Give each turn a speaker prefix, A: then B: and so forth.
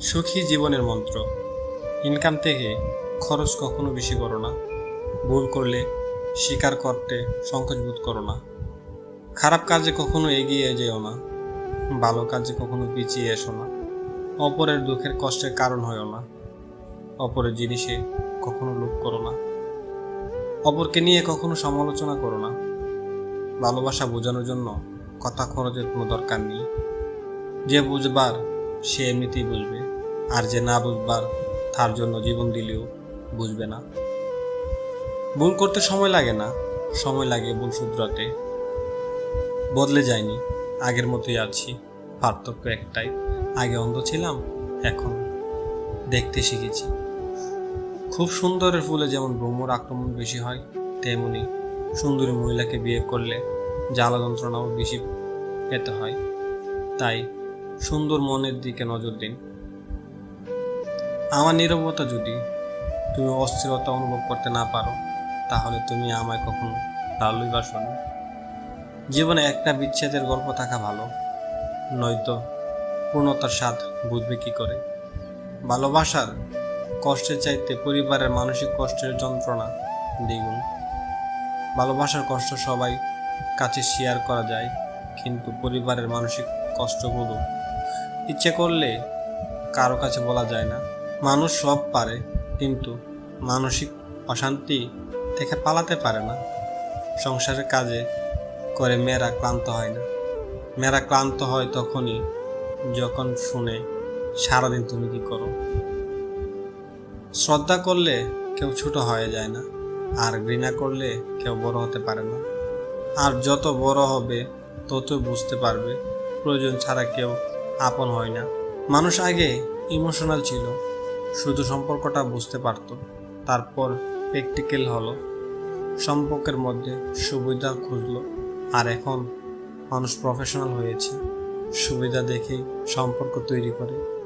A: সুখী জীবনের মন্ত্র। ইনকাম থেকে খরচ কখনো বেশি করো না। ভুল করলে স্বীকার করতে সংকোচ বোধ করো না। খারাপ কাজে কখনো এগিয়ে যেও না। ভালো কাজে কখনো পিছিয়ে এসো না। অপরের দুঃখের কষ্টের কারণ হয়েও না। অপরের জিনিসে কখনো লোভ করো না। অপরকে নিয়ে কখনো সমালোচনা করো না। ভালোবাসা বোঝানোর জন্য কথা খরচের কোনো দরকার নেই। যে বুঝবার সে এমনিতেই বুঝবে। আর যে না বুঝবার তার জন্য জীবন দিলেও বুঝবে না। ভুল করতে সময় লাগে না, সময় লাগে ভুল শুধরাতে। বদলে যায়নি আগের মতোই আছি, পার্থক্য একটাই। আগে অন্ধ ছিলাম, এখন দেখতে শিখেছি। খুব সুন্দরের ফুলে যেমন ভ্রমর আক্রমণ বেশি হয়, তেমনি সুন্দরী মহিলাকে বিয়ে করলে জ্বালা যন্ত্রণাও বেশি পেতে হয়। তাই সুন্দর মনের দিকে নজর দিন। আমার নীরবতা যদি তুমি অস্থিরতা অনুভব করতে না পারো, তাহলে তুমি আমায় কখনো ভালোই বাসো না। জীবনে একটা বিচ্ছেদের গল্প থাকা ভালো, নয়তো পূর্ণতার স্বাদ বুঝবে কি করে? ভালোবাসার কষ্টের চাইতে পরিবারের মানসিক কষ্টের যন্ত্রণা দ্বিগুণ। ভালোবাসার কষ্ট সবাই কাছে শেয়ার করা যায়, কিন্তু পরিবারের মানসিক কষ্টগুলো ইচ্ছে করলে কারও কাছে বলা যায় না। মানুষ সব পারে, কিন্তু মানসিক অশান্তি থেকে পালাতে পারে না। সংসারের কাজে করে মেয়েরা ক্লান্ত হয় না। মেয়েরা ক্লান্ত হয় তখনই যখন শুনে, সারাদিন তুমি কি করো? শ্রদ্ধা করলে কেউ ছোট হয়ে যায় না, আর ঘৃণা করলে কেউ বড় হতে পারে না। আর যত বড় হবে তত বুঝতে পারবে, প্রয়োজন ছাড়া কেউ আপন হয় না। মানুষ আগে ইমোশনাল ছিল শুধু সম্পর্কটা বুঝতে পারত। তারপর প্র্যাকটিক্যাল হলো। সম্পর্কের মধ্যে সুবিধা খুঁজলো। আর এখন মানুষ প্রফেশনাল হয়েছে। সুবিধা দেখেই সম্পর্ক তৈরি করে।